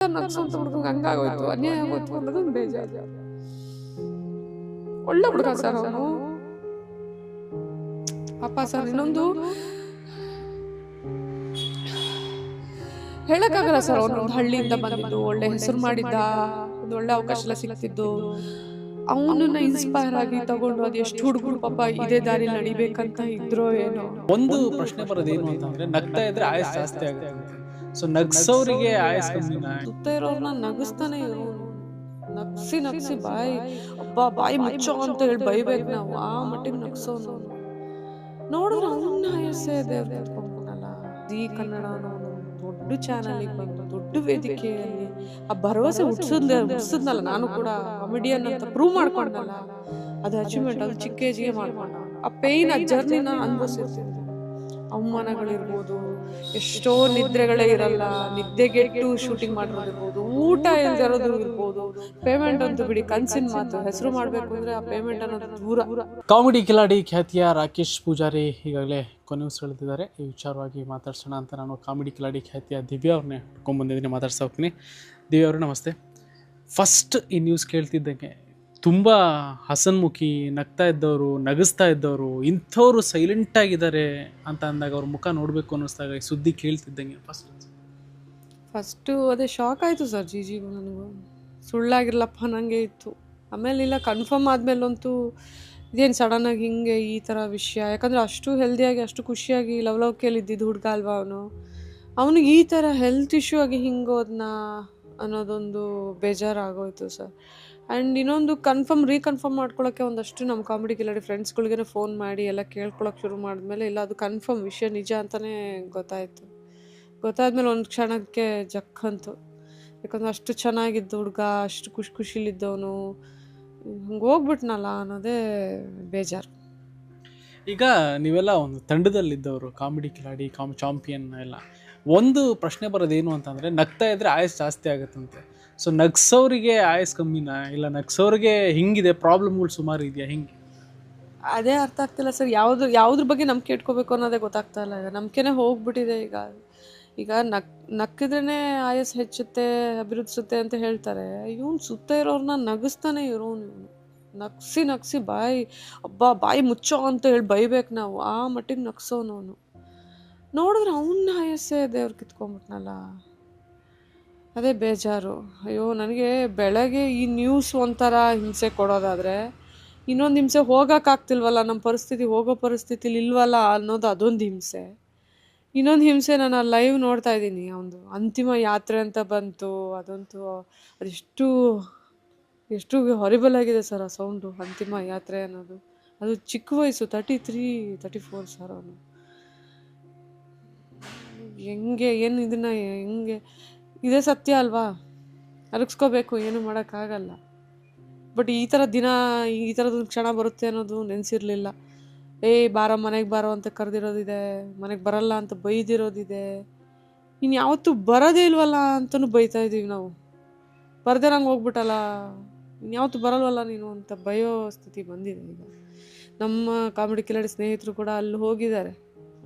ನಗ್ಸಂತ ಹುಡುಗ ಹಂಗಾಗೋಯ್ತು. ಅನ್ಯಾಯ ಆಗೋಯ್ತು ಅನ್ನೋದೊಂದು ಬೇಜಾರು ಒಳ್ಳೆ ಹುಡುಗ ಸರ್ ಅವನು. ಪಾಪ ಸರ್ ಇನ್ನೊಂದು ಹೇಳಕ್ಕಾಗಲ್ಲ ಸರ್ ಅವನು. ಹಳ್ಳಿಯಿಂದ ಬಂದಿದ್ದು ಒಳ್ಳೆ ಹೆಸರು ಮಾಡಿದ್ದ ಒಂದು ಒಳ್ಳೆ ಅವಕಾಶ ಎಲ್ಲ ಸಿಗ್ತಿದ್ದು ಅವನನ್ನ ಇನ್ಸ್ಪೈರ್ ಆಗಿ ತಗೊಂಡು ಅದು ಎಷ್ಟು ಹುಡುಗರು ಪಾಪ ಇದೇ ದಾರಿ ನಡಿಬೇಕಂತ ಇದ್ರೋ ಏನೋ. ಒಂದು ಪ್ರಶ್ನೆ ಬರೋದೇನು ಅಂತಂದ್ರೆ ನಗ್ತಾ ಇದ್ರೆ ಆಯಸ್ ಜಾಸ್ತಿ ಆಗುತ್ತೆ. ಸೊ ನಗ್ಸೋರಿಗೆ ಆಯಸ್ ಕಮ್ಮಿನ ಸುತ್ತ ಇರೋರ್ನ ನಗಿಸ್ತಾನೆ ಇರೋ ನಗ್ಸಿ ನಗ್ಸಿ ಬಾಯಿ. ಅಬ್ಬಾ ಬಾಯಿ ಮುಚ್ಚೋ ಅಂತ ಹೇಳಿ ಬೈಬೇಕು ನಾವು. ಆ ಮಟ್ಟಿಗೆ ನಗ್ಸೋನು. ನೋಡಿದ್ರೆ ಅವನ್ನ ಆಯಸ್ಸೇ ದೇವ್ರು ಕತ್ಕೊಂಡ್ಬಿಟ್ಟಲ್ಲ ಜೀ ಕನ್ನಡ ದೊಡ್ಡ ಚಾನಲಿಗೆ ಬಂದು ದೊಡ್ಡ ವೇದಿಕೆಯಲ್ಲಿ ಆ ಭರವಸೆ ಹುಟ್ಸದ್ ಹುಟ್ಟಿಸಿದ್ನಲ್ಲ. ನಾನು ಕೂಡ ಕಾಮಿಡಿಯನ್ ಅಂತ ಪ್ರೂವ್ ಮಾಡ್ಕೊಂಡಲ್ಲ. ಅದು ಅಚೀವ್ಮೆಂಟ್ ಅದು ಚಿಕ್ಕೇಜಿಗೆ ಮಾಡ್ಕೊಂಡ ಆ ಪೇಯ್ನ್ ಆ ಜರ್ನಿನ ಅನುಭವಿಸಿರ್ತಿದ್ರು ಅವಮಾನಗಳಿರ್ಬೋದು. ಎಷ್ಟೋ ನಿದ್ರೆಗಳೇ ಇರಲ್ಲ, ನಿದ್ದೆಗೆಟ್ಟು ಶೂಟಿಂಗ್ ಮಾಡಿರೋದಿರ್ಬೋದು, ಊಟ ಇಲ್ದಿರೋದು ಇರ್ಬೋದು ಪೇಮೆಂಟ್ ಅಂತೂ ಬಿಡಿ ಕನ್ಸಿನ ಮಾತು, ಹೆಸರು ಮಾಡಬೇಕು ಅಂದ್ರೆ ಆ ಪೇಮೆಂಟ್ ಅನ್ನೋದು ದೂರ. ಕಾಮಿಡಿ ಕಿಲಾಡಿ ಖ್ಯಾತಿಯ ರಾಕೇಶ್ ಪೂಜಾರಿ ಈಗಾಗಲೇ ಕೊನೆಯೂಸ್ ಹೇಳ್ತಿದ್ದಾರೆ ಈ ವಿಚಾರವಾಗಿ ಮಾತಾಡ್ಸೋಣ ಅಂತ ನಾನು ಕಾಮಿಡಿ ಕಿಲಾಡಿ ಖ್ಯಾತಿಯ ದಿವ್ಯಾ ಅವ್ರನ್ನೇ ಬಂದಿದ್ದೀನಿ, ಮಾತಾಡ್ಸ್ತಾ ಹೋಗ್ತೀನಿ. ದಿವ್ಯಾ ಅವರು, ನಮಸ್ತೆ. ಫಸ್ಟ್ ಈ ನ್ಯೂಸ್ ಕೇಳ್ತಿದ್ದಂಗೆ ತುಂಬ ಹಸನ್ಮುಖಿ ನಗ್ತಾ ಇದ್ದವರು, ನಗಿಸ್ತಾ ಇದ್ದವರು, ಇಂಥವ್ರು ಸೈಲೆಂಟ್ ಆಗಿದ್ದಾರೆ ಅಂತ ಅಂದಾಗ ಅವ್ರ ಮುಖ ನೋಡಬೇಕು ಅನ್ನಿಸ್ದಾಗ ಈ ಸುದ್ದಿ ಕೇಳ್ತಿದ್ದಂಗೆ ಫಸ್ಟ್ ಫಸ್ಟು ಅದೇ ಶಾಕ್ ಆಯಿತು ಸರ್ ಜಿ ಜಿ ನನಗೂ. ಸುಳ್ಳಾಗಿರ್ಲಪ್ಪ ನನಗೆ ಇತ್ತು. ಆಮೇಲೆ ಇಲ್ಲ ಕನ್ಫರ್ಮ್ ಆದಮೇಲಂತೂ ಇದೇನು ಸಡನ್ನಾಗಿ ಹಿಂಗೆ ಈ ಥರ ವಿಷಯ? ಯಾಕಂದರೆ ಅಷ್ಟು ಹೆಲ್ದಿಯಾಗಿ ಅಷ್ಟು ಖುಷಿಯಾಗಿ ಲವ್ ಲವ್ ಕೇಳಿದ್ದಿದ್ದು ಹುಡುಗ ಅಲ್ವಾ ಅವನು? ಅವನಿಗೆ ಈ ಥರ ಹೆಲ್ತ್ ಇಶ್ಯೂ ಆಗಿ ಹಿಂಗೋದ್ನ ಅನ್ನೋದೊಂದು ಬೇಜಾರಾಗೋಯ್ತು ಸರ್ ಆ್ಯಂಡ್ ಇನ್ನೊಂದು ಕನ್ಫರ್ಮ್ ರೀಕನ್ಫರ್ಮ್ ಮಾಡ್ಕೊಳ್ಳೋಕ್ಕೆ ಒಂದಷ್ಟು ನಮ್ಮ ಕಾಮಿಡಿ ಕಿಲಾಡಿ ಫ್ರೆಂಡ್ಸ್ಗಳಿಗೇ ಫೋನ್ ಮಾಡಿ ಎಲ್ಲ ಕೇಳ್ಕೊಳಕ್ಕೆ ಶುರು ಮಾಡಿದ್ಮೇಲೆ ಇಲ್ಲ ಅದು ಕನ್ಫರ್ಮ್ ವಿಷಯ ನಿಜ ಅಂತಲೇ ಗೊತ್ತಾಯಿತು. ಗೊತ್ತಾದ್ಮೇಲೆ ಒಂದು ಕ್ಷಣಕ್ಕೆ ಜಕ್ಕಂತು ಯಾಕಂದ್ರೆ ಅಷ್ಟು ಚೆನ್ನಾಗಿದ್ದ ಹುಡುಗ, ಅಷ್ಟು ಖುಷಿ ಖುಷಿಲಿದ್ದವನು. ಹಂಗೆ ಹೋಗ್ಬಿಟ್ನಲ್ಲ ಅನ್ನೋದೇ ಬೇಜಾರು. ಈಗ ನೀವೆಲ್ಲ ಒಂದು ತಂಡದಲ್ಲಿದ್ದವರು ಕಾಮಿಡಿ ಕಿಲಾಡಿ ಕಾಮ್ ಚಾಂಪಿಯನ್ ಎಲ್ಲ, ಒಂದು ಪ್ರಶ್ನೆ ಬರೋದೇನು ಅಂತಂದರೆ ನಗ್ತಾ ಇದ್ದರೆ ಆಯಸ್ ಜಾಸ್ತಿ ಆಗುತ್ತಂತೆ. ಸೊ ನಗ್ಸೋರಿಗೆ ಆಯಸ್ ಕಮ್ಮಿನಾ? ಇಲ್ಲ ನಗ್ಸೋರಿಗೆ ಹಿಂಗಿದೆ? ಪ್ರಾಬ್ಲಮ್ಗಳು ಸುಮಾರು ಇದೆಯಾ? ಹಿಂಗೆ? ಅದೇ ಅರ್ಥ ಆಗ್ತಿಲ್ಲ ಸರ್. ಯಾವುದು, ಯಾವುದ್ರ ಬಗ್ಗೆ ನಂಬಿಕೆ ಇಟ್ಕೋಬೇಕು ಅನ್ನೋದೇ ಗೊತ್ತಾಗ್ತಾ ಇಲ್ಲ. ಈಗ ನಂಬಿಕೆನೇ ಹೋಗ್ಬಿಟ್ಟಿದೆ. ಈಗ ಈಗ ನಕ್ ನಕ್ಕಿದ್ರೇ ಆಯಸ್ ಹೆಚ್ಚುತ್ತೆ, ಅಭಿವೃದ್ಧಿಸುತ್ತೆ ಅಂತ ಹೇಳ್ತಾರೆ. ಇವನು ಸುತ್ತ ಇರೋರ್ನ ನಗಿಸ್ತಾನೆ ಇರೋನು ಇವನು ನಗ್ಸಿ ನಗ್ಸಿ ಬಾಯಿ, ಅಬ್ಬಾ, ಬಾಯಿ ಮುಚ್ಚೋ ಅಂತ ಹೇಳಿ ಬೈಬೇಕು ನಾವು. ಆ ಮಟ್ಟಿಗೆ ನಗ್ಸೋನು ಅವನು. ನೋಡಿದ್ರೆ ಅವನ್ನ ಆಯಸ್ಸೇ ದೇವ್ರು ಕಿತ್ಕೊಂಡ್ಬಿಟ್ನಲ್ಲ. ಅದೇ ಬೇಜಾರು. ಅಯ್ಯೋ, ನನಗೆ ಬೆಳಗ್ಗೆ ಈ ನ್ಯೂಸ್ ಒಂಥರ ಹಿಂಸೆ ಕೊಡೋದಾದರೆ, ಇನ್ನೊಂದು ಹಿಂಸೆ ಹೋಗೋಕ್ಕಾಗ್ತಿಲ್ವಲ್ಲ ನಮ್ಮ ಪರಿಸ್ಥಿತಿ ಹೋಗೋ ಪರಿಸ್ಥಿತಿಲಿ ಇಲ್ವಲ್ಲ ಅನ್ನೋದು ಅದೊಂದು ಹಿಂಸೆ. ಇನ್ನೊಂದು ಹಿಂಸೆ ನಾನು ಲೈವ್ ನೋಡ್ತಾ ಇದ್ದೀನಿ ಅವನು ಅಂತಿಮ ಯಾತ್ರೆ ಅಂತ ಬಂತು, ಅದಂತೂ ಅದೆಷ್ಟು, ಎಷ್ಟು ಹೊರಿಬಲ್ ಆಗಿದೆ ಸರ್ ಆ ಸೌಂಡು ಅಂತಿಮ ಯಾತ್ರೆ ಅನ್ನೋದು. ಅದು ಚಿಕ್ಕ ವಯಸ್ಸು thirty three thirty four sir ಅವನು. ಹೆಂಗೆ, ಏನು ಇದನ್ನ, ಹೆಂಗೆ ಇದೇ ಸತ್ಯ ಅಲ್ವಾ? ಅರಗಿಸ್ಕೋಬೇಕು, ಏನು ಮಾಡೋಕ್ಕಾಗಲ್ಲ. ಬಟ್ ಈ ಥರ ದಿನ, ಈ ಥರದೊಂದು ಕ್ಷಣ ಬರುತ್ತೆ ಅನ್ನೋದು ನೆನೆಸಿರಲಿಲ್ಲ. ಏಯ್ ಬಾರೋ, ಮನೆಗೆ ಬಾರೋ ಅಂತ ಕರೆದಿರೋದಿದೆ, ಮನೆಗೆ ಬರಲ್ಲ ಅಂತ ಬೈದಿರೋದಿದೆ. ಇನ್ನು ಯಾವತ್ತೂ ಬರೋದೇ ಇಲ್ವಲ್ಲ ಅಂತಲೂ ಬೈತಾ ಇದ್ದೀವಿ ನಾವು. ಬರದೇ ನಂಗೆ ಹೋಗ್ಬಿಟ್ಟಲ್ಲ. ಇನ್ಯಾವತ್ತೂ ಬರಲ್ವಲ್ಲ ನೀನು ಅಂತ ಬಯೋ ಸ್ಥಿತಿ ಬಂದಿದೆ ಈಗ. ನಮ್ಮ ಕಾಮಿಡಿ ಕಿಲಾಡಿ ಸ್ನೇಹಿತರು ಕೂಡ ಅಲ್ಲಿ ಹೋಗಿದ್ದಾರೆ.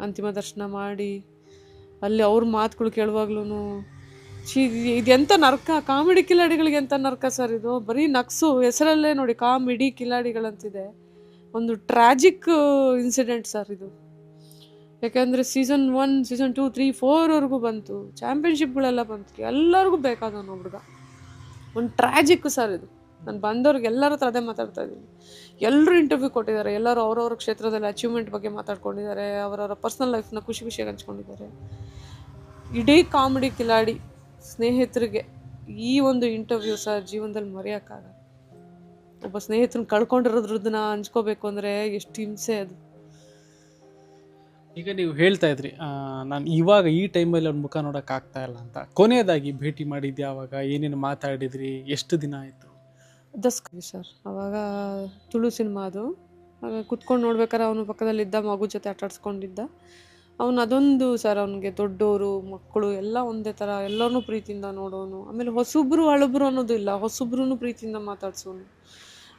ಅಂತಿಮ ದರ್ಶನ ಮಾಡಿ, ಅಲ್ಲಿ ಅವ್ರ ಮಾತುಗಳು ಕೇಳುವಾಗ್ಲೂ ಛೀ ಇದೆಂಥ ನರ್ಕ? ಕಾಮಿಡಿ ಕಿಲಾಡಿಗಳಿಗೆ ಎಂಥ ನರ್ಕ ಸರ್ ಇದು? ಬರೀ ನಕ್ಸು ಹೆಸರಲ್ಲೇ ನೋಡಿ ಕಾಮಿಡಿ ಕಿಲಾಡಿಗಳಂತಿದೆ. ಒಂದು ಟ್ರಾಜಿಕ್ ಇನ್ಸಿಡೆಂಟ್ ಸರ್ ಇದು. ಯಾಕೆಂದರೆ season one season two three ಫೋರ್ವರೆಗೂ ಬಂತು. ಚಾಂಪಿಯನ್ಶಿಪ್ಗಳೆಲ್ಲ ಬಂತು. ಎಲ್ಲರಿಗೂ ಬೇಕಾದ ಹುಡುಗ. ಒಂದು ಟ್ರಾಜಿಕ್ ಸರ್ ಇದು. ನಾನು ಬಂದವ್ರಿಗೆ ಎಲ್ಲರ ಹತ್ರ ಅದೇ ಮಾತಾಡ್ತಾ ಇದ್ದೀನಿ. ಎಲ್ಲರೂ ಇಂಟರ್ವ್ಯೂ ಕೊಟ್ಟಿದ್ದಾರೆ. ಎಲ್ಲರೂ ಅವರವ್ರ ಕ್ಷೇತ್ರದಲ್ಲಿ ಅಚೀವ್ಮೆಂಟ್ ಬಗ್ಗೆ ಮಾತಾಡ್ಕೊಂಡಿದ್ದಾರೆ. ಅವರವರ ಪರ್ಸ್ನಲ್ ಲೈಫ್ನ ಖುಷಿ ಖುಷಿಯಾಗಿ ಹಂಚ್ಕೊಂಡಿದ್ದಾರೆ. ಇಡೀ ಕಾಮಿಡಿ ಕಿಲಾಡಿ ಸ್ನೇಹಿತರಿಗೆ ಈ ಒಂದು ಇಂಟರ್ವ್ಯೂ ಸರ್ ಜೀವನದಲ್ಲಿ ಮರೆಯೋಕ್ಕಾಗ ಒಬ್ಬ ಸ್ನೇಹಿತರನ್ನ ಕಳ್ಕೊಂಡಿರೋದ್ರದನ್ನ ಹಂಚ್ಕೋಬೇಕು ಅಂದರೆ ಎಷ್ಟು ಹಿಂಸೆ ಅದು. ಈಗ ನೀವು ಹೇಳ್ತಾ ಇದ್ರಿ ನಾನು ಇವಾಗ ಈ ಟೈಮಲ್ಲಿ ಅವ್ರ ಮುಖ ನೋಡೋಕೆ ಆಗ್ತಾ ಇಲ್ಲ ಅಂತ. ಕೊನೆಯದಾಗಿ ಭೇಟಿ ಮಾಡಿದ್ದೆ ಯಾವಾಗ ಏನೇನು ಮಾತಾಡಿದ್ರಿ? ಎಷ್ಟು ದಿನ ಆಯಿತು? ದಸ್ಕಿ ಸರ್ ಅವಾಗ ತುಳು ಸಿನಿಮಾ ಅದು. ಕುತ್ಕೊಂಡು ನೋಡ್ಬೇಕಾದ್ರೆ ಅವನು ಪಕ್ಕದಲ್ಲಿದ್ದ ಮಗು ಜೊತೆ ಆಟಾಡ್ಸ್ಕೊಂಡಿದ್ದ. ಅವನು ಅದೊಂದು ಸರ್ ಅವನಿಗೆ ದೊಡ್ಡವರು ಮಕ್ಕಳು ಎಲ್ಲ ಒಂದೇ ಥರ ಎಲ್ಲರನ್ನೂ ಪ್ರೀತಿಯಿಂದ ನೋಡೋನು. ಆಮೇಲೆ ಹೊಸಬ್ರು ಹಳಬ್ರು ಅನ್ನೋದು ಇಲ್ಲ ಹೊಸಬ್ರು ಪ್ರೀತಿಯಿಂದ ಮಾತಾಡ್ಸೋನು.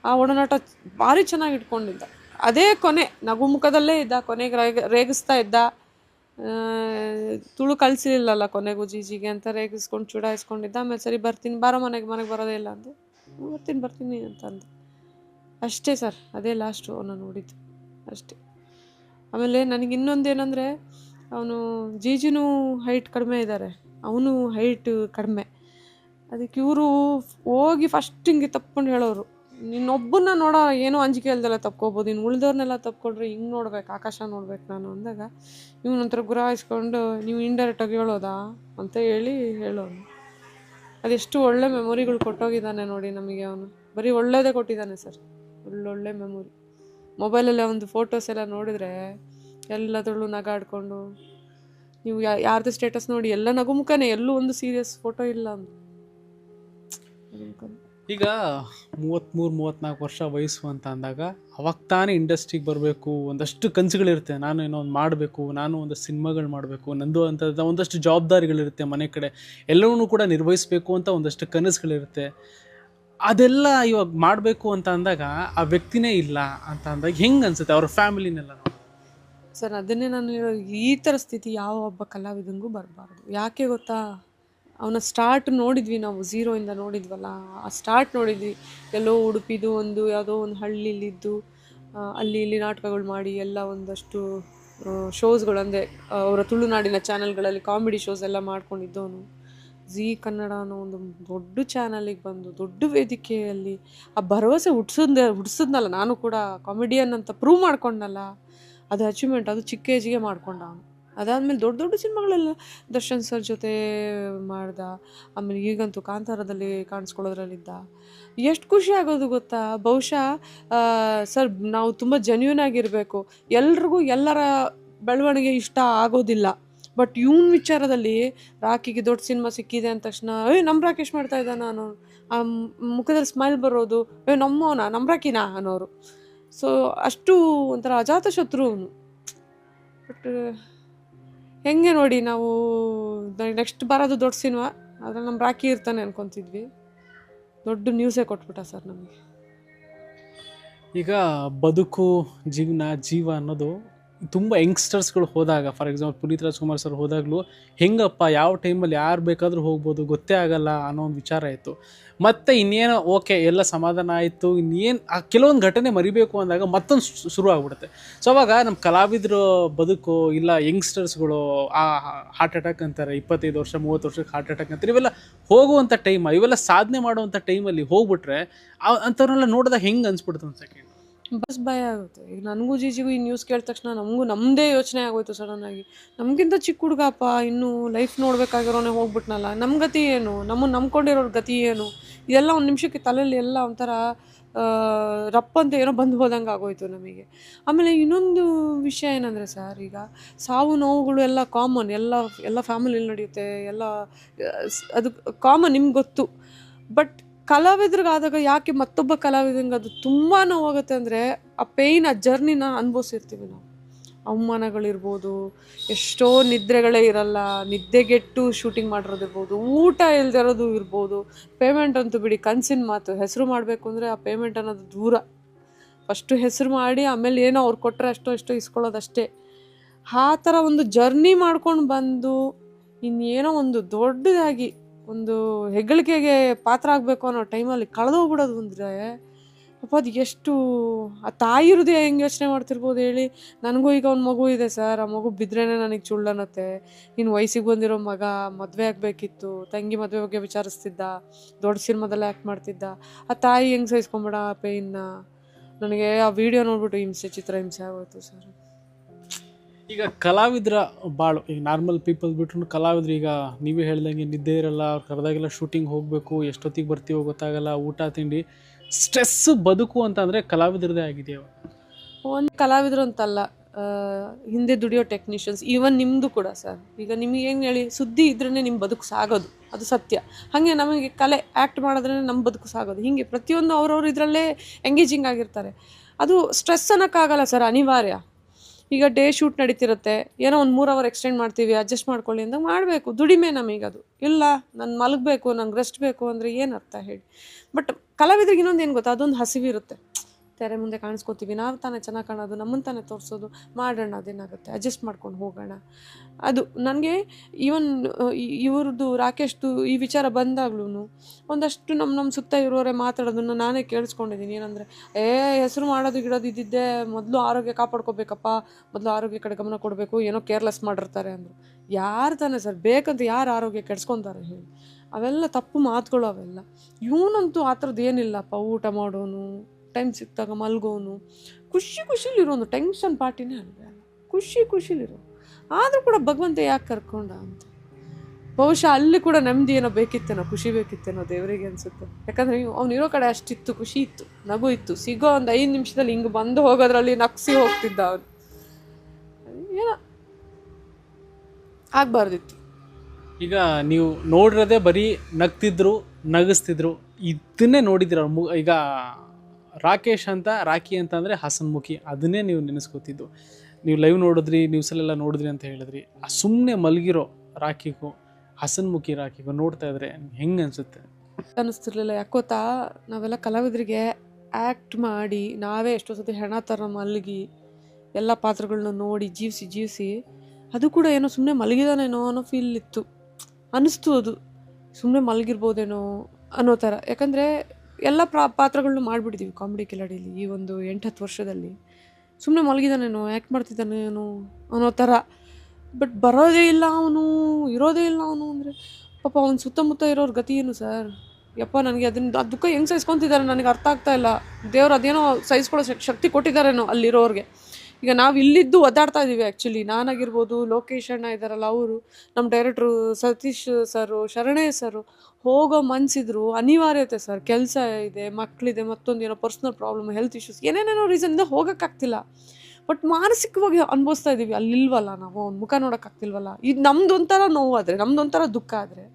ಆ ಒಡನಾಟ ಭಾರಿ ಚೆನ್ನಾಗಿ ಇಟ್ಕೊಂಡಿದ್ದ. ಅದೇ ಕೊನೆ, ನಗು ಮುಖದಲ್ಲೇ ಇದ್ದ, ಕೊನೆಗೆ ರೇಗ, ರೇಗಿಸ್ತಾ ಇದ್ದ. ತುಳು ಕಳಿಸಲಿಲ್ಲಲ್ಲ ಕೊನೆಗೂ ಜೀಜಿಗೆ ಅಂತ ರೇಗಿಸ್ಕೊಂಡು ಚುಡಾಯಿಸ್ಕೊಂಡಿದ್ದ ಆಮೇಲೆ ಸರಿ ಬರ್ತೀನಿ, ಬಾರೋ ಮನೆಗೆ ಮನೆಗೆ ಬರೋದೇ ಇಲ್ಲ ಅಂದೆ. ಬರ್ತೀನಿ ಬರ್ತೀನಿ ಅಂತ ಅಂದೆ. ಅಷ್ಟೇ ಸರ್, ಅದೇ ಲಾಸ್ಟು ಅವನ ನೋಡಿದ್ದು. ಅಷ್ಟೇ. ಆಮೇಲೆ ನನಗೆ ಇನ್ನೊಂದು ಏನಂದರೆ, ಅವನು ಜೀಜಿನೂ ಹೈಟ್ ಕಡಿಮೆ ಇದ್ದಾರೆ ಅವನು ಹೈಟ್ ಕಡಿಮೆ. ಅದಕ್ಕೆ ಇವರು ಹೋಗಿ ಫಸ್ಟ್ ಹಿಂಗೆ ತಪ್ಕೊಂಡು ಹೇಳೋರು. ನಿನ್ನೊಬ್ಬನ್ನ ನೋಡೋ ಏನೋ ಅಂಜಿಕೆ ಇಲ್ದೆಲ್ಲ ತಪ್ಕೋಬೋದು. ಇನ್ನು ಉಳ್ದವ್ರನ್ನೆಲ್ಲ ತಪ್ಕೊಂಡ್ರೆ ಹಿಂಗೆ ನೋಡ್ಬೇಕು, ಆಕಾಶ ನೋಡ್ಬೇಕು ನಾನು ಅಂದಾಗ ಇವನೊಂಥರ ಗುರಾಯಿಸ್ಕೊಂಡು ನೀವು ಇಂಡೈರೆಕ್ಟಾಗಿ ಹೇಳೋದಾ? ಅಂತ ಹೇಳಿ ಹೇಳೋನು. ಅದೆಷ್ಟು ಒಳ್ಳೆ ಮೆಮೊರಿಗಳು ಕೊಟ್ಟೋಗಿದ್ದಾನೆ ನೋಡಿ ನಮಗೆ ಅವನು. ಬರೀ ಒಳ್ಳೇದೇ ಕೊಟ್ಟಿದ್ದಾನೆ ಸರ್. ಒಳ್ಳೊಳ್ಳೆ ಮೆಮೊರಿ ಮೊಬೈಲಲ್ಲಿ ಒಂದು ಫೋಟೋಸ್ ಎಲ್ಲ ನೋಡಿದ್ರೆ ಎಲ್ಲದರಲ್ಲೂ ನಗಾಡ್ಕೊಂಡು, ನೀವು ಯಾ, ಯಾರ್ದು ಸ್ಟೇಟಸ್ ನೋಡಿ ಎಲ್ಲ ನಗು ಮುಖನೇ ಎಲ್ಲೂ ಒಂದು ಸೀರಿಯಸ್ ಫೋಟೋ ಇಲ್ಲ ಅಂತ ಈಗ ಮೂವತ್ತ್ಮೂರು ಮೂವತ್ತ್ನಾಲ್ಕು ವರ್ಷ ವಯಸ್ಸು ಅಂತ ಅಂದಾಗ ಅವಾಗ ತಾನೇ ಇಂಡಸ್ಟ್ರಿಗೆ ಬರಬೇಕು, ಒಂದಷ್ಟು ಕನಸುಗಳಿರುತ್ತೆ. ನಾನು ಏನೋ ಒಂದು ಮಾಡಬೇಕು, ನಾನು ಒಂದು ಸಿನಿಮಾಗಳು ಮಾಡಬೇಕು, ನಂದು ಅಂತ ಒಂದಷ್ಟು ಜವಾಬ್ದಾರಿಗಳಿರುತ್ತೆ ಮನೆ ಕಡೆ. ಎಲ್ಲವನ್ನೂ ಕೂಡ ನಿರ್ವಹಿಸಬೇಕು ಅಂತ ಒಂದಷ್ಟು ಕನಸುಗಳಿರುತ್ತೆ. ಅದೆಲ್ಲ ಇವಾಗ ಮಾಡಬೇಕು ಅಂತ ಅಂದಾಗ ಆ ವ್ಯಕ್ತಿನೇ ಇಲ್ಲ ಅಂತ ಅಂದಾಗ ಹೆಂಗೆ ಅನ್ಸುತ್ತೆ ಅವ್ರ ಫ್ಯಾಮಿಲಿನೆಲ್ಲ ಸರ್, ಅದನ್ನೇ ನಾನು ಈ ಥರ ಸ್ಥಿತಿ ಯಾವ ಒಬ್ಬ ಕಲಾವಿದಂಗೂ ಬರಬಾರ್ದು. ಯಾಕೆ ಗೊತ್ತಾ? ಅವನ ಸ್ಟಾರ್ಟ್ ನೋಡಿದ್ವಿ ನಾವು ಝೀರೋಯಿಂದ ನೋಡಿದ್ವಲ್ಲ. ಆ ಸ್ಟಾರ್ಟ್ ನೋಡಿದ್ವಿ. ಎಲ್ಲೋ ಉಡುಪಿದು ಒಂದು, ಯಾವುದೋ ಒಂದು ಹಳ್ಳಿಲಿದ್ದು ಅಲ್ಲಿ ಇಲ್ಲಿ ನಾಟಕಗಳು ಮಾಡಿ ಎಲ್ಲ ಒಂದಷ್ಟು ಶೋಸ್ಗಳು ಅಂದರೆ ಅವರ ತುಳುನಾಡಿನ ಚಾನಲ್ಗಳಲ್ಲಿ ಕಾಮಿಡಿ ಶೋಸ್ ಎಲ್ಲ ಮಾಡ್ಕೊಂಡಿದ್ದವನು. ಝೀ ಕನ್ನಡ ಅನ್ನೋ ಒಂದು ದೊಡ್ಡ ಚಾನಲಿಗೆ ಬಂದು, ದೊಡ್ಡ ವೇದಿಕೆಯಲ್ಲಿ ಆ ಭರವಸೆ ಹುಟ್ಸದ್ ಹುಟ್ಸದ್ನಲ್ಲ. ನಾನು ಕೂಡ ಕಾಮಿಡಿಯನ್ ಅಂತ ಪ್ರೂವ್ ಮಾಡ್ಕೊಂಡಲ್ಲ. ಅದು ಅಚೀವ್ಮೆಂಟ್ ಅದು ಚಿಕ್ಕ ಏಜಿಗೆ ಮಾಡ್ಕೊಂಡ ಅವನು. ಅದಾದಮೇಲೆ ದೊಡ್ಡ ದೊಡ್ಡ ಸಿನಿಮಾಗಳೆಲ್ಲ ದರ್ಶನ್ ಸರ್ ಜೊತೆ ಮಾಡ್ದ, ಆಮೇಲೆ ಈಗಂತೂ ಕಾಂತಾರದಲ್ಲಿ ಕಾಣಿಸ್ಕೊಳ್ಳೋದ್ರಲ್ಲಿದ್ದ. ಎಷ್ಟು ಖುಷಿ ಆಗೋದು ಗೊತ್ತಾ? ಬಹುಶಃ ಸರ್, ನಾವು ತುಂಬ ಜೆನ್ಯೂನ್ ಆಗಿರಬೇಕು. ಎಲ್ರಿಗೂ ಎಲ್ಲರ ಬೆಳವಣಿಗೆ ಇಷ್ಟ ಆಗೋದಿಲ್ಲ. ಬಟ್ ಇವನ್ ವಿಚಾರದಲ್ಲಿ ರಾಕಿಗೆ ದೊಡ್ಡ ಸಿನಿಮಾ ಸಿಕ್ಕಿದೆ ಅಂದ ತಕ್ಷಣ ಏ ನಮ್ಮ ರಾಕೇಶ್ ಮಾಡ್ತಾ ಇದ್ದಾನ? ನಾನು ಆ ಮುಖದಲ್ಲಿ ಸ್ಮೈಲ್ ಬರೋದು ಏ ನಮ್ಮವನ? ನಮ್ಮ ರಾಕಿನಾ? ಅನ್ನೋರು. ಸೊ ಅಷ್ಟು ಒಂಥರ ಅಜಾತ ಶತ್ರು ಅವನು ಬಟ್ ಹೆಂಗೆ ನೋಡಿ ನಾವು ನೆಕ್ಸ್ಟ್ ಬರೋದು ದೊಡ್ಡ ಸಿನಿಮಾ, ಆದರೆ ನಮ್ಮ ರಾಕಿ ಇರ್ತಾನೆ ಅನ್ಕೊಂತಿದ್ವಿ. ದೊಡ್ಡ ನ್ಯೂಸೇ ಕೊಟ್ಬಿಟ್ಟ ಸರ್ ನಮಗೆ. ಈಗ ಬದುಕು, ಜೀವನ, ಜೀವ ಅನ್ನೋದು ತುಂಬ ಯಂಗ್ಸ್ಟರ್ಸ್ಗಳು ಹೋದಾಗ, for example Puneeth Rajkumar sir ಹೋದಾಗಲೂ, ಹೆಂಗಪ್ಪ, ಯಾವ ಟೈಮಲ್ಲಿ ಯಾರು ಬೇಕಾದರೂ ಹೋಗ್ಬೋದು, ಗೊತ್ತೇ ಆಗಲ್ಲ ಅನ್ನೋ ಒಂದು ವಿಚಾರ ಇತ್ತು. ಮತ್ತೆ ಇನ್ನೇನೋ, ಓಕೆ, ಎಲ್ಲ ಸಮಾಧಾನ ಆಯಿತು, ಇನ್ನೇನು, ಆ ಕೆಲವೊಂದು ಘಟನೆ ಮರಿಬೇಕು ಅಂದಾಗ ಮತ್ತೊಂದು ಶುರು ಆಗ್ಬಿಡುತ್ತೆ. ಸೊ ಅವಾಗ ನಮ್ಮ ಕಲಾವಿದರು ಬದುಕು, ಇಲ್ಲ ಯಂಗ್ಸ್ಟರ್ಸ್ಗಳು, ಆ ಹಾರ್ಟ್ ಅಟ್ಯಾಕ್ ಅಂತಾರೆ, ಇಪ್ಪತ್ತೈದು ವರ್ಷ, ಮೂವತ್ತು ವರ್ಷಕ್ಕೆ ಹಾರ್ಟ್ ಅಟ್ಯಾಕ್ ಅಂತಾರೆ, ಇವೆಲ್ಲ ಹೋಗುವಂಥ ಟೈಮ್ ಇವೆಲ್ಲ ಸಾಧನೆ ಮಾಡುವಂಥ ಟೈಮಲ್ಲಿ ಹೋಗ್ಬಿಟ್ರೆ ಅಂಥವ್ರನ್ನೆಲ್ಲ ನೋಡಿದಾಗ ಹೆಂಗೆ ಅನ್ಸ್ಬಿಡ್ತು ಒಂದು ಸೆಕೆಂಡ್ ಬಸ್ ಭಯ ಆಗುತ್ತೆ. ಈಗ ನನಗೂ ಜೀಜಿಗೂ ಈ ನ್ಯೂಸ್ ಕೇಳಿದ ತಕ್ಷಣ ನಮಗೂ ನಮ್ಮದೇ ಯೋಚನೆ ಆಗೋಯ್ತು ಸಡನ್ನಾಗಿ ನಮಗಿಂತ ಚಿಕ್ಕ ಹುಡುಗಪ್ಪ, ಇನ್ನೂ ಲೈಫ್ ನೋಡ್ಬೇಕಾಗಿರೋನೆ ಹೋಗ್ಬಿಟ್ನಲ್ಲ ನಮ್ಮ ಗತಿ ಏನು? ನಮ್ಮನ್ನು ನಂಬ್ಕೊಂಡಿರೋರ ಗತಿ ಏನು? ಇದೆಲ್ಲ ಒಂದು ನಿಮಿಷಕ್ಕೆ ತಲೆಯಲ್ಲಿ ಎಲ್ಲ ಒಂಥರ ರಪ್ಪ ಅಂತ ಏನೋ ಬಂದು ಹೋದಂಗೆ ಆಗೋಯ್ತು ನಮಗೆ. ಆಮೇಲೆ ಇನ್ನೊಂದು ವಿಷಯ ಏನಂದರೆ ಸರ್ ಈಗ ಸಾವು ನೋವುಗಳು ಎಲ್ಲ ಕಾಮನ್ ಎಲ್ಲ ಎಲ್ಲ ಫ್ಯಾಮಿಲಿಯಲ್ಲಿ ನಡೆಯುತ್ತೆ, ಎಲ್ಲ ಅದು ಕಾಮನ್ ನಿಮ್ಗೆ ಗೊತ್ತು. ಬಟ್ ಕಲಾವಿದ್ರಿಗಾದಾಗ ಯಾಕೆ ಮತ್ತೊಬ್ಬ ಕಲಾವಿದಂಗೆ ಅದು ತುಂಬ ನೋವಾಗುತ್ತೆ ಅಂದರೆ ಆ ಪೇಯ್ನ್ ಆ ಜರ್ನಿನ ಅನುಭವಿಸಿರ್ತೀವಿ ನಾವು. ಅವಮಾನಗಳಿರ್ಬೋದು, ಎಷ್ಟೋ ನಿದ್ರೆಗಳೇ ಇರಲ್ಲ, ನಿದ್ದೆಗೆಟ್ಟು ಶೂಟಿಂಗ್ ಮಾಡಿರೋದಿರ್ಬೋದು, ಊಟ ಇಲ್ದಿರೋದು ಇರ್ಬೋದು ಪೇಮೆಂಟ್ ಅಂತೂ ಬಿಡಿ, ಕನಸಿನ ಮಾತು, ಹೆಸರು ಮಾಡಬೇಕು ಅಂದರೆ ಆ ಪೇಮೆಂಟ್ ಅನ್ನೋದು ದೂರ. ಫಸ್ಟು ಹೆಸರು ಮಾಡಿ, ಆಮೇಲೆ ಏನೋ ಅವ್ರು ಕೊಟ್ಟರೆ ಅಷ್ಟೋ ಇಷ್ಟೋ ಇಸ್ಕೊಳ್ಳೋದಷ್ಟೇ. ಆ ಥರ ಒಂದು ಜರ್ನಿ ಮಾಡ್ಕೊಂಡು ಬಂದು ಇನ್ನೇನೋ ಒಂದು ದೊಡ್ಡದಾಗಿ ಒಂದು ಹೆಗ್ಗಳಿಕೆಗೆ ಪಾತ್ರ ಆಗಬೇಕು ಅನ್ನೋ ಟೈಮಲ್ಲಿ ಕಳೆದೋಗ್ಬಿಡೋದು ಅಂದರೆ ಅಪ್ಪ ಅದು ಎಷ್ಟು, ಆ ತಾಯಿ ಹೃದಯ ಹೆಂಗೆ ಯೋಚನೆ ಮಾಡ್ತಿರ್ಬೋದು ಹೇಳಿ. ನನಗೂ ಈಗ ಒಂದು ಮಗು ಇದೆ ಸರ್, ಆ ಮಗು ಬಿದ್ದರೆ ನನಗೆ ಚುಳ್ಳನತ್ತೆ ಇನ್ನು ವಯಸ್ಸಿಗೆ ಬಂದಿರೋ ಮಗ ಮದುವೆ ಆಗಬೇಕಿತ್ತು, ತಂಗಿ ಮದುವೆ ಬಗ್ಗೆ ವಿಚಾರಿಸ್ತಿದ್ದ, ದೊಡ್ಡ ಸಿನಿಮಾದಲ್ಲೇ ಆ್ಯಕ್ಟ್ ಮಾಡ್ತಿದ್ದ. ಆ ತಾಯಿ ಹೆಂಗೆ ಸಹಿಸ್ಕೊಂಬೇಡ ಆ ಪೇಯ್ನ ನನಗೆ ಆ ವಿಡಿಯೋ ನೋಡ್ಬಿಟ್ಟು ಹಿಂಸೆ, ಚಿತ್ರ ಹಿಂಸೆ ಆಗೋಯ್ತು ಸರ್. ಈಗ ಕಲಾವಿದರ ಬಾಳು, ಈಗ ನಾರ್ಮಲ್ ಪೀಪಲ್ ಬಿಟ್ರು ಕಲಾವಿದ್ರು, ಈಗ ನೀವೇ ಹೇಳ್ದಂಗೆ ನಿದ್ದೆ ಇರಲ್ಲ, ಅವ್ರು ಕರೆದಾಗೆಲ್ಲ ಶೂಟಿಂಗ್ ಹೋಗಬೇಕು, ಎಷ್ಟೊತ್ತಿಗೆ ಬರ್ತೀವೋ ಗೊತ್ತಾಗಲ್ಲ, ಊಟ, ತಿಂಡಿ ಸ್ಟ್ರೆಸ್ ಬದುಕು ಅಂತಂದರೆ ಕಲಾವಿದ್ರದೇ ಆಗಿದೆ ಒಂದು ಕಲಾವಿದರು ಅಂತಲ್ಲ ಹಿಂದೆ ದುಡಿಯೋ ಟೆಕ್ನಿಷಿಯನ್ಸ್ ಈವನ್ ನಿಮ್ಮದು ಕೂಡ ಸರ್. ಈಗ ನಿಮಗೆ ಏನು ಹೇಳಿ, ಸುದ್ದಿ ಇದ್ರೇ ನಿಮ್ಮ ಬದುಕು ಸಾಗೋದು, ಅದು ಸತ್ಯ. ಹಾಗೆ ನಮಗೆ ಕಲೆ ಆ್ಯಕ್ಟ್ ಮಾಡಿದ್ರೆ ನಮ್ಮ ಬದುಕು ಸಾಗೋದು. ಹೀಗೆ ಪ್ರತಿಯೊಂದು ಅವ್ರವ್ರು ಇದರಲ್ಲೇ ಎಂಗೇಜಿಂಗ್ ಆಗಿರ್ತಾರೆ. ಅದು ಸ್ಟ್ರೆಸ್ ಅನ್ನೋಕ್ಕಾಗಲ್ಲ ಸರ್, ಅನಿವಾರ್ಯ. ಈಗ ಡೇ ಶೂಟ್ ನಡೀತಿರುತ್ತೆ. ಏನೋ ಒಂದು ಮೂರು ಅವರ್ ಎಕ್ಸ್ಟೆಂಡ್ ಮಾಡ್ತೀವಿ ಅಡ್ಜಸ್ಟ್ ಮಾಡ್ಕೊಳ್ಳಿ ಅಂದಾಗ ಮಾಡಬೇಕು. ದುಡಿಮೆ ನಮಗದು ಇಲ್ಲ, ನಾನು ಮಲಗಬೇಕು, ನಂಗೆ ರೆಸ್ಟ್ ಬೇಕು ಅಂದರೆ ಏನು ಅರ್ಥ ಹೇಳಿ. ಬಟ್ ಕಲಾವಿದ್ರಿಗೆ ಇನ್ನೊಂದು ಏನು ಗೊತ್ತಾ? ಅದೊಂದು ಹಸಿವಿರುತ್ತೆ. ತೆರೆ ಮುಂದೆ ಕಾಣಿಸ್ಕೊತೀವಿ. ನಾವು ತಾನೇ ಚೆನ್ನಾಗಿ ಕಾಣೋದು ನಮ್ಮನ್ನು ತಾನೇ ತೋರಿಸೋದು. ಮಾಡೋಣ, ಅದೇನಾಗುತ್ತೆ? ಅಡ್ಜಸ್ಟ್ ಮಾಡ್ಕೊಂಡು ಹೋಗೋಣ. ಅದು ನನಗೆ ಈವನ್ ಇವ್ರದ್ದು ರಾಕೇಶ್ದು ಈ ವಿಚಾರ ಬಂದಾಗ್ಲೂ ಒಂದಷ್ಟು ನಮ್ಮ ನಮ್ಮ ಸುತ್ತ ಇರೋರೆ ಮಾತಾಡೋದನ್ನು ನಾನೇ ಕೇಳಿಸ್ಕೊಂಡಿದ್ದೀನಿ ಏನಂದರೆ, ಏ, ಹೆಸರು ಮಾಡೋದು ಗಿಡೋದು ಇದ್ದಿದ್ದೆ, ಮೊದಲು ಆರೋಗ್ಯ ಕಾಪಾಡ್ಕೋಬೇಕಪ್ಪ, ಮೊದಲು ಆರೋಗ್ಯ ಕಡೆ ಗಮನ ಕೊಡಬೇಕು, ಏನೋ ಕೇರ್ಲೆಸ್ ಮಾಡಿರ್ತಾರೆ ಅಂದರು. ಯಾರು ತಾನೇ ಸರ್, ಬೇಕಂತ ಯಾರು ಆರೋಗ್ಯ ಕೆಡ್ಸ್ಕೊತಾರೆ ಹೇಳಿ. ಅವೆಲ್ಲ ತಪ್ಪು ಮಾತುಗಳು ಅವೆಲ್ಲ. ಇವನಂತೂ ಆ ಥರದ್ದು ಏನಿಲ್ಲಪ್ಪ, ಊಟ ಮಾಡೋನು. ಟೈಮ್ ಸಿಕ್ತಾಗ ಮಲ್ಗೋನು, ಖುಷಿ ಖುಷಿಲಿರೋನು ಟೆನ್ಷನ್ ಪಾರ್ಟಿನೇ ಅಲ್ಲ. ಖುಷಿ ಖುಷಿಲಿರೋ ಆದರೂ ಕೂಡ ಭಗವಂತ ಯಾಕೆ ಕರ್ಕೊಂಡ ಅಂತ. ಬಹುಶಃ ಅಲ್ಲಿ ಕೂಡ ನೆಮ್ಮದಿ ಏನೋ ಬೇಕಿತ್ತೇನೋ, ಖುಷಿ ಬೇಕಿತ್ತೇನೋ ದೇವರಿಗೆ ಅನಿಸುತ್ತೆ. ಯಾಕಂದರೆ ಅವನಿರೋ ಕಡೆ ಅಷ್ಟಿತ್ತು, ಖುಷಿ ಇತ್ತು, ನಗು ಇತ್ತು. ಸಿಗೋ ಒಂದು ಐದು ನಿಮಿಷದಲ್ಲಿ ಹಿಂಗೆ ಬಂದು ಹೋಗೋದ್ರಲ್ಲಿ ನಕ್ಸಿ ಹೋಗ್ತಿದ್ದ ಅವನು. ಏನೋ ಆಗಬಾರ್ದಿತ್ತು. ಈಗ ನೀವು ನೋಡಿರೋದೇ ಬರೀ ನಗ್ತಿದ್ರು, ನಗಿಸ್ತಿದ್ರು, ಇದನ್ನೇ ನೋಡಿದ್ರು? ಈಗ ರಾಕೇಶ್ ಅಂತ, ರಾಕಿ ಅಂತ ಅಂದರೆ ಹಸನ್ಮುಖಿ. ಅದನ್ನೇ ನೀವು ನೆನೆಸ್ಕೋತಿದ್ದು. ನೀವು ಲೈವ್ ನೋಡಿದ್ರಿ ನ್ಯೂಸಲ್ಲೆಲ್ಲ ನೋಡಿದ್ರಿ ಅಂತ ಹೇಳಿದ್ರಿ. ಸುಮ್ಮನೆ ಮಲಗಿರೋ ರಾಕಿಗೂ, ಹಸನ್ಮುಖಿ ರಾಕಿಗೂ ನೋಡ್ತಾ ಇದ್ರೆ ಹೆಂಗೆ ಅನಿಸುತ್ತೆ? ಅನ್ನಿಸ್ತಿರ್ಲಿಲ್ಲ ಯಾಕೋತಾ, ನಾವೆಲ್ಲ ಕಲಾವಿದರಿಗೆ ಆ್ಯಕ್ಟ್ ಮಾಡಿ, ನಾವೇ ಎಷ್ಟೋ ಸತಿ ಹೆಣ ಥರ ಮಲಗಿ, ಎಲ್ಲ ಪಾತ್ರಗಳನ್ನ ನೋಡಿ ಜೀವಿಸಿ ಜೀವಿಸಿ, ಅದು ಕೂಡ ಏನೋ ಸುಮ್ಮನೆ ಮಲಗಿದಾನೇನೋ ಅನ್ನೋ ಫೀಲ್ ಇತ್ತು. ಅನ್ನಿಸ್ತು ಅದು. ಸುಮ್ಮನೆ ಮಲಗಿರ್ಬೋದೇನೋ ಅನ್ನೋ ಥರ. ಯಾಕಂದರೆ ಎಲ್ಲ ಪ್ರಾ ಪಾತ್ರಗಳನ್ನ ಮಾಡಿಬಿಟ್ಟಿದ್ದೀವಿ ಕಾಮಿಡಿ ಕಿಲಾಡಿಯಲ್ಲಿ ಈ ಒಂದು ಎಂಟು ಹತ್ತು ವರ್ಷದಲ್ಲಿ. ಸುಮ್ಮನೆ ಮಲಗಿದಾನೇನೋ ಆ್ಯಕ್ಟ್ ಮಾಡ್ತಿದ್ದಾನೇನೋ ಅನ್ನೋ ಥರ. ಬಟ್ ಬರೋದೇ ಇಲ್ಲ ಅವನು, ಇರೋದೇ ಇಲ್ಲ ಅವನು ಅಂದರೆ, ಪಾಪ ಅವ್ನ ಸುತ್ತಮುತ್ತ ಇರೋರ ಗತಿ ಏನು ಸರ್? ಯಪ್ಪ ನನಗೆ ಅದನ್ನ ಆ ದುಃಖ ಹೆಂಗೆ ಸಹಿಸ್ಕೊತಿದ್ದಾರೆ ನನಗೆ ಅರ್ಥ ಆಗ್ತಾ ಇಲ್ಲ. ದೇವ್ರು ಅದೇನೋ ಸಹಿಸ್ಕೊಳ್ಳೋ ಶಕ್- ಶಕ್ತಿ ಕೊಟ್ಟಿದ್ದಾರೇನೋ ಅಲ್ಲಿರೋರಿಗೆ. ಈಗ ನಾವು ಇಲ್ಲಿದ್ದು ಒದ್ದಾಡ್ತಾ ಇದ್ದೀವಿ ಆ್ಯಕ್ಚುಲಿ ನಾನಾಗಿರ್ಬೋದು, ಲೋಕೇಶ್ ಅಣ್ಣ ಇದ್ದಾರಲ್ಲ ಅವರು ನಮ್ಮ ಡೈರೆಕ್ಟ್ರು ಸತೀಶ್ ಸರು ಶರಣೇ ಸರು ಹೋಗೋ ಮನಸ್ಸಿದ್ರು ಅನಿವಾರ್ಯತೆ ಸರ್ ಕೆಲಸ ಇದೆ ಮಕ್ಕಳಿದೆ ಮತ್ತೊಂದು ಏನೋ ಪರ್ಸ್ನಲ್ ಪ್ರಾಬ್ಲಮ್ ಹೆಲ್ತ್ ಇಶ್ಯೂಸ್ ಏನೇನೇನೋ ರೀಸನ್ನಿಂದ ಹೋಗೋಕ್ಕಾಗ್ತಿಲ್ಲ. ಬಟ್ ಮಾನಸಿಕವಾಗಿ ಅನುಭವಿಸ್ತಾ ಇದ್ದೀವಿ ಅಲ್ಲಿಲ್ವಲ್ಲ ನಾವು, ಅವ್ನ ಮುಖ ನೋಡೋಕ್ಕಾಗ್ತಿಲ್ವಲ್ಲ ಇದು ನಮ್ದು ಒಂಥರ ನೋವಾದರೆ ನಮ್ದು ಒಂಥರ ದುಃಖ ಆದರೆ,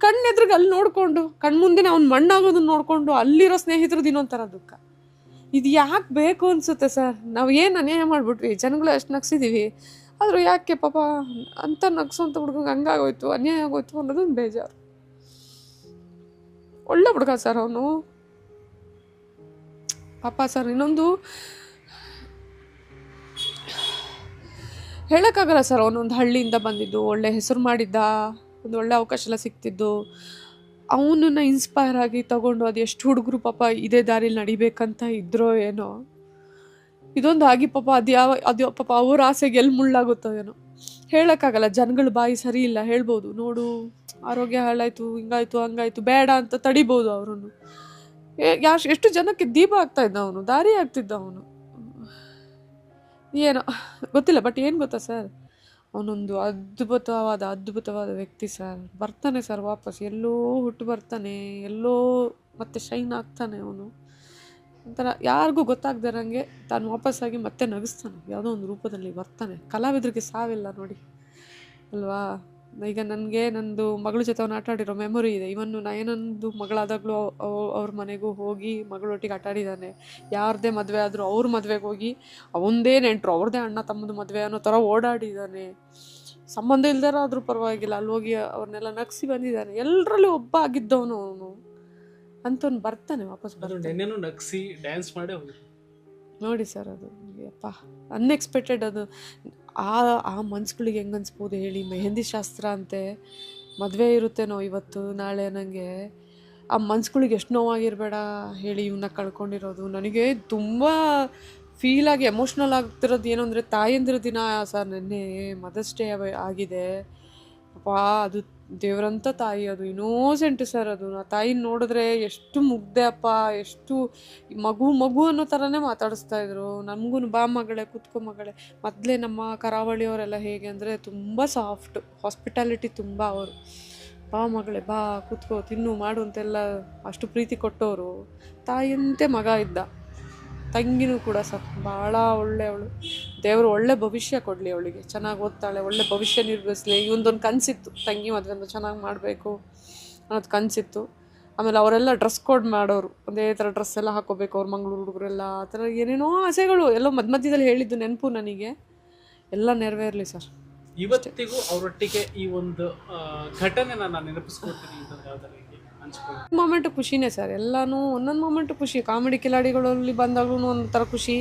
ಕಣ್ಣೆದ್ರಿಗೆ ಅಲ್ಲಿ ನೋಡಿಕೊಂಡು, ಕಣ್ಮುಂದೆನೇ ಅವ್ನು ಮಣ್ಣಾಗೋದನ್ನ ನೋಡಿಕೊಂಡು ಅಲ್ಲಿರೋ ಸ್ನೇಹಿತರದ್ದು ಇನ್ನೊಂಥರ ದುಃಖ. ಇದು ಯಾಕೆ ಬೇಕು ಅನಿಸುತ್ತೆ ಸರ್? ನಾವು ಏನು ಅನ್ಯಾಯ ಮಾಡಿಬಿಟ್ವಿ? ಜನಗಳು ಅಷ್ಟು ನಗ್ಸಿದ್ದೀವಿ ಆದರೂ ಯಾಕೆ ಪಾಪ ಅಂತ ನಗ್ಸೋಂಥ ಹುಡುಗಂಗೆ ಹಂಗಾಗೋಯ್ತು, ಅನ್ಯಾಯ ಆಗೋಯ್ತು ಅನ್ನೋದೊಂದು ಬೇಜಾರು. ಒಳ್ಳೆ ಹುಡುಗ ಸರ್ ಅವನು. ಪಾಪ ಸರ್, ಇನ್ನೊಂದು ಹೇಳೋಕ್ಕಾಗಲ್ಲ ಸರ್ ಅವನೊಂದು ಹಳ್ಳಿಯಿಂದ ಬಂದಿದ್ದು, ಒಳ್ಳೆ ಹೆಸರು ಮಾಡಿದ್ದ, ಒಂದು ಒಳ್ಳೆ ಅವಕಾಶ ಎಲ್ಲ ಸಿಕ್ತಿದ್ದು. ಅವನನ್ನ ಇನ್ಸ್ಪೈರ್ ಆಗಿ ತಗೊಂಡು ಅದು ಎಷ್ಟು ಹುಡುಗರು ಪಾಪ ಇದೇ ದಾರಿಲಿ ನಡಿಬೇಕಂತ ಇದ್ರೋ ಏನೋ. ಇದೊಂದು ಆಗಿ ಪಾಪ ಅದು ಯಾವ, ಅದು ಪಾಪ ಅವ್ರ ಆಸೆಗೆ ಎಲ್ಲಿ ಮುಳ್ಳಾಗುತ್ತೋ ಏನೋ. ಹೇಳೋಕ್ಕಾಗಲ್ಲ, ಜನಗಳ ಬಾಯಿ ಸರಿ ಇಲ್ಲ, ಹೇಳ್ಬೋದು. ನೋಡು, ಆರೋಗ್ಯ ಹಾಳಾಯಿತು, ಹಿಂಗಾಯ್ತು, ಹಂಗಾಯ್ತು, ಬೇಡ ಅಂತ ತಡಿಬೋದು ಅವರನ್ನು. ಯಾರು ಎಷ್ಟು ಜನಕ್ಕೆ ದೀಪ ಆಗ್ತಾ ಇದ್ದ ಅವನು, ದಾರಿ ಆಗ್ತಿದ್ದ ಅವನು. ಏನೋ, ಗೊತ್ತಿಲ್ಲ ಬಟ್ ಏನು ಗೊತ್ತಾ ಸರ್ ಅವನೊಂದು ಅದ್ಭುತವಾದ ಅದ್ಭುತವಾದ ವ್ಯಕ್ತಿ ಸರ್. ಬರ್ತಾನೆ ಸರ್ ವಾಪಸ್. ಎಲ್ಲೋ ಹುಟ್ಟು ಬರ್ತಾನೆ. ಎಲ್ಲೋ ಮತ್ತೆ ಶೈನ್ ಆಗ್ತಾನೆ ಅವನು. ಒಂಥರ ಯಾರಿಗೂ ಗೊತ್ತಾಗ್ದಿರಂಗೆ ತಾನು ವಾಪಸ್ಸಾಗಿ ಮತ್ತೆ ನಗಿಸ್ತಾನೆ. ಯಾವುದೋ ಒಂದು ರೂಪದಲ್ಲಿ ಬರ್ತಾನೆ. ಕಲಾವಿದರಿಗೆ ಸಾವಿಲ್ಲ ನೋಡಿ. ಅಲ್ವಾ? ಈಗ ನನಗೆ ನಂದು ಮಗಳ ಜೊತೆ ಅವ್ನು ಆಟ ಆಡಿರೋ ಮೆಮೊರಿ ಇದೆ. ಇವನ್ನು ನಯನಂದು ಮಗಳಾದಾಗಲೂ ಅವ್ರ ಮನೆಗೂ ಹೋಗಿ ಮಗಳೊಟ್ಟಿಗೆ ಆಟ ಆಡಿದ್ದಾನೆ ಯಾರದೇ ಮದುವೆ ಆದರೂ ಅವ್ರ ಮದುವೆಗೆ ಹೋಗಿ ಅವಂದೇ ನೆಂಟರು ಅವ್ರದ್ದೇ ಅಣ್ಣ ತಮ್ಮದು ಮದುವೆ ಅನ್ನೋ ಥರ ಓಡಾಡಿದ್ದಾನೆ ಸಂಬಂಧ ಇಲ್ದಾರ ಆದರೂ ಪರವಾಗಿಲ್ಲ ಅಲ್ಲಿ ಹೋಗಿ ಅವ್ರನ್ನೆಲ್ಲ ನಗಿಸಿ ಬಂದಿದ್ದಾನೆ ಎಲ್ಲರಲ್ಲೂ ಒಬ್ಬ ಆಗಿದ್ದವನು ಅವನು. ಅಂತವ್ನು ಬರ್ತಾನೆ ವಾಪಸ್ ಬರ್ತಾನೆ. ನಗಿಸಿ ಡ್ಯಾನ್ಸ್ ಮಾಡಿ ನೋಡಿ ಸರ್ ಅದು. ಅಪ್ಪ ಅನ್ಎಕ್ಸ್ಪೆಕ್ಟೆಡ್ ಅದು. ಆ ಆ ಮನ್ಸುಗಳಿಗೆ ಹೆಂಗೆ ಅನ್ಸ್ಬೋದು ಹೇಳಿ, ಮೆಹಂದಿ ಶಾಸ್ತ್ರ ಅಂತೆ, ಮದುವೆ ಇರುತ್ತೇನೋ ಇವತ್ತು, ನಾಳೆ ನನಗೆ ಆ ಮನ್ಸುಗಳಿಗೆ ಎಷ್ಟು ನೋವಾಗಿರಬೇಡ ಹೇಳಿ ಇವನ್ನ ಕಳ್ಕೊಂಡಿರೋದು. ನನಗೆ ತುಂಬ ಫೀಲಾಗಿ ಎಮೋಷ್ನಲ್ ಆಗ್ತಿರೋದು ಏನು ಅಂದರೆ ತಾಯಂದಿರ ದಿನ ಸರ್, ನೆನ್ನೆ ಮದರ್ಸ್ ಡೇ ಆಗಿದೆ. ಅಪ್ಪ, ಅದು ದೇವರಂತ ತಾಯಿ ಅದು ಇನ್ನೋಸೆಂಟ್ ಸರ್ ಅದು. ನಾ ತಾಯಿನ ನೋಡಿದ್ರೆ ಎಷ್ಟು ಮುಗ್ದೆ ಅಪ್ಪ, ಎಷ್ಟು ಮಗು ಮಗು ಅನ್ನೋ ಥರನೇ ಮಾತಾಡಿಸ್ತಾ ಇದ್ರು. ನಮಗೂ ಬಾ ಮಗಳೇ, ಕುತ್ಕೋ ಮಗಳೇ. ಮೊದಲೇ ನಮ್ಮ ಕರಾವಳಿಯವರೆಲ್ಲ ಹೇಗೆ ಅಂದರೆ ತುಂಬ ಸಾಫ್ಟ್ ಹಾಸ್ಪಿಟಾಲಿಟಿ ತುಂಬ ಅವರು. ಬಾ ಮಗಳೇ, ಬಾ, ಕುತ್ಕೋ, ತಿನ್ನು, ಮಾಡು ಅಂತೆಲ್ಲ ಅಷ್ಟು ಪ್ರೀತಿ ಕೊಟ್ಟವರು. ತಾಯಿಯಂತೆ ಮಗ ಇದ್ದ. ತಂಗಿನೂ ಕೂಡ ಸರ್ ಭಾಳ ಒಳ್ಳೆಯವಳು ದೇವರು ಒಳ್ಳೆ ಭವಿಷ್ಯ ಕೊಡಲಿ ಅವಳಿಗೆ. ಚೆನ್ನಾಗಿ ಓದ್ತಾಳೆ, ಒಳ್ಳೆ ಭವಿಷ್ಯ ನಿರ್ಮಿಸಲಿ ಇವೊಂದೊಂದು ಕನಸಿತ್ತು. ತಂಗಿ ಮದುವೆ ಚೆನ್ನಾಗಿ ಮಾಡಬೇಕು ಅನ್ನೋದು ಕನಸಿತ್ತು. ಆಮೇಲೆ ಅವರೆಲ್ಲ ಡ್ರೆಸ್ ಕೋಡ್ ಮಾಡೋರು. ಒಂದೇ ಥರ ಡ್ರೆಸ್ ಎಲ್ಲ ಹಾಕೋಬೇಕು, ಅವ್ರ ಮಂಗಳೂರು ಹುಡುಗರೆಲ್ಲ. ಆ ಥರ ಏನೇನೋ ಆಸೆಗಳು. ಎಲ್ಲೋ ಮಧ್ಯ ಮಧ್ಯದಲ್ಲಿ ಹೇಳಿದ್ದು ನೆನಪು ನನಗೆ. ಎಲ್ಲ ನೆರವೇರಲಿ ಸರ್. ಇವತ್ತಿಗೂ ಅವರೊಟ್ಟಿಗೆ ಈ ಒಂದು ಘಟನೆ ನಾನು ನೆನಪಿಸ್ಕೊಳ್ತೀನಿ ಮೊಮೆಂಟು ಖುಷಿನೇ ಸರ್ ಎಲ್ಲನೂ ಒಂದೊಂದು ಮೊಮೆಂಟ್ ಖುಷಿ. ಕಾಮಿಡಿ ಕಿಲಾಡಿಗಳಲ್ಲಿ ಬಂದಾಗ್ಲೂ ಒಂಥರ ಥರ ಖುಷಿ.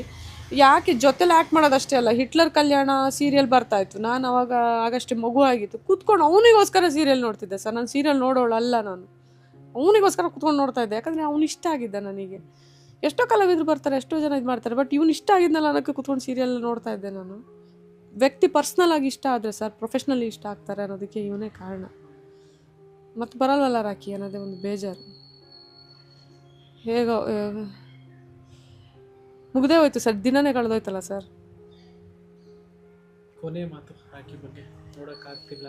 ಯಾಕೆ ಜೊತೆಲಿ ಆ್ಯಕ್ಟ್ ಮಾಡೋದಷ್ಟೇ ಅಲ್ಲ ಹಿಟ್ಲರ್ ಕಲ್ಯಾಣ ಸೀರಿಯಲ್ ಬರ್ತಾ ಇತ್ತು. ನಾನು ಅವಾಗ ಆಗಷ್ಟೇ ಮಗು ಆಗಿತ್ತು ಕೂತ್ಕೊಂಡು ಅವನಿಗೋಸ್ಕರ ಸೀರಿಯಲ್ ನೋಡ್ತಿದ್ದೆ ಸರ್ ನಾನು ಸೀರಿಯಲ್ ನೋಡೋಳು ಅಲ್ಲ ನಾನು. ಅವನಿಗೋಸ್ಕರ ಕೂತ್ಕೊಂಡು ನೋಡ್ತಾ ಇದ್ದೆ. ಯಾಕಂದರೆ ಅವ್ನು ಇಷ್ಟ ಆಗಿದ್ದ ನನಗೆ. ಎಷ್ಟೋ ಕಲಾವಿದ್ರು ಬರ್ತಾರೆ, ಎಷ್ಟೋ ಜನ ಇದು ಮಾಡ್ತಾರೆ ಬಟ್ ಇವ್ನು ಇಷ್ಟ ಆಗಿದ್ನಲ್ಲ ಅನ್ನೋಕ್ಕೆ ಕೂತ್ಕೊಂಡು ಸೀರಿಯಲ್ ನೋಡ್ತಾ ಇದ್ದೆ ನಾನು. ವ್ಯಕ್ತಿ ಪರ್ಸ್ನಲ್ ಆಗಿ ಇಷ್ಟ ಆದರೆ ಸರ್ ಪ್ರೊಫೆಷ್ನಲಿ ಇಷ್ಟ ಆಗ್ತಾರೆ ಅನ್ನೋದಕ್ಕೆ ಇವನೇ ಕಾರಣ. ಮತ್ತು ಬರಲ್ವಲ್ಲ ರಾಕಿ? ಅನ್ನೋದೇ ಒಂದು ಬೇಜಾರು. ಹೇಗೋ ಮುಗ್ದೇ ಹೋಯ್ತು ಸರ್. ದಿನನೇ ಕಳೆದೋಯ್ತಲ್ಲ ಸರ್. ಕೊನೆ ಮಾತು ರಾಖಿ ಬಗ್ಗೆ. ನೋಡೋಕ್ಕಾಗ್ತಿಲ್ಲ.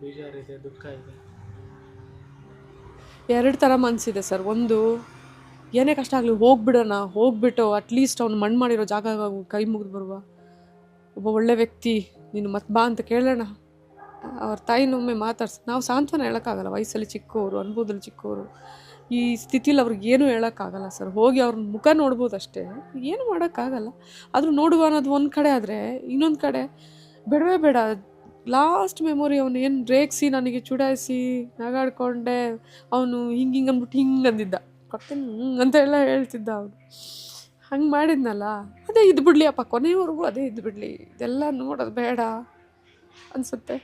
ಬೇಜಾರಿದೆ ದುಃಖ ಇದೆ. ಎರಡು ಥರ ಮನಸ್ಸಿದೆ ಸರ್. ಒಂದು ಏನೇ ಕಷ್ಟ ಆಗಲಿ ಹೋಗ್ಬಿಡೋಣ. ಹೋಗ್ಬಿಟ್ಟು ಅಟ್ಲೀಸ್ಟ್ ಅವ್ನು ಮಣ್ಣು ಮಾಡಿರೋ ಜಾಗ ಕೈ ಮುಗಿದು ಬರುವ. ಒಬ್ಬ ಒಳ್ಳೆ ವ್ಯಕ್ತಿ ನೀನು ಮತ್ತೆ ಬಾ ಅಂತ ಕೇಳೋಣ. ಅವ್ರ ತಾಯಿನೊಮ್ಮೆ ಮಾತಾಡ್ಸಿ ನಾವು ಸಾಂತ್ವನ ಹೇಳೋಕ್ಕಾಗಲ್ಲ, ವಯಸ್ಸಲ್ಲಿ ಚಿಕ್ಕವರು ಅನುಭವದಲ್ಲಿ ಚಿಕ್ಕವರು ಈ ಸ್ಥಿತಿಲಿ ಅವ್ರಿಗೆ ಏನೂ ಹೇಳೋಕ್ಕಾಗಲ್ಲ ಸರ್. ಹೋಗಿ ಅವ್ರ ಮುಖ ನೋಡ್ಬೋದು ಅಷ್ಟೇ. ಏನು ಮಾಡೋಕ್ಕಾಗಲ್ಲ. ಆದರೂ ನೋಡುವ ಅನ್ನೋದು ಒಂದು ಕಡೆ ಆದರೆ ಇನ್ನೊಂದು ಕಡೆ ಬೇಡವೇ ಬೇಡ. ಲಾಸ್ಟ್ ಮೆಮೊರಿ ಅವನು ಏನು ರೇಗಿಸಿ ನನಗೆ ಚುಡಾಯಿಸಿ, ನಗಾಡ್ಕೊಂಡೆ, ಅವನು ಹಿಂಗೆ ಹಿಂಗೆ ಅಂದ್ಬಿಟ್ಟು ಹಿಂಗೆ ಅಂದಿದ್ದ. ಕೊಡ್ತೀನಿ ಹ್ಞೂ ಅಂತ ಎಲ್ಲ ಹೇಳ್ತಿದ್ದ ಅವನು. ಹಂಗೆ ಮಾಡಿದ್ನಲ್ಲ, ಅದೇ ಇದ್ಬಿಡ್ಲಿ ಬಿಡಲಿ ಅಪ್ಪ. ಕೊನೆಯವರೆಗೂ ಅದೇ ಇದ್ಬಿಡ್ಲಿ ಬಿಡಲಿ. ಇದೆಲ್ಲ ನೋಡೋದು ಬೇಡ ಅನಿಸುತ್ತೆ.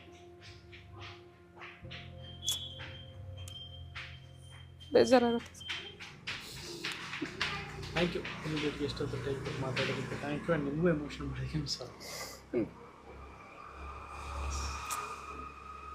ಬೇಜಾರಾಗುತ್ತೆ. ಥ್ಯಾಂಕ್ ಯು ನಿಮ್ಮ ಜೊತೆಗೆ ಎಷ್ಟೊತ್ತು ಟೈಮ್ ಮಾತಾಡೋದಕ್ಕೆ ಥ್ಯಾಂಕ್ ಯು ಆ್ಯಂಡ್ ನಿಮಗೂ ಎಮೋಷನ್ ಮಾಡಿದ್ದೀನಿ ಸರ್. ಹ್ಞೂ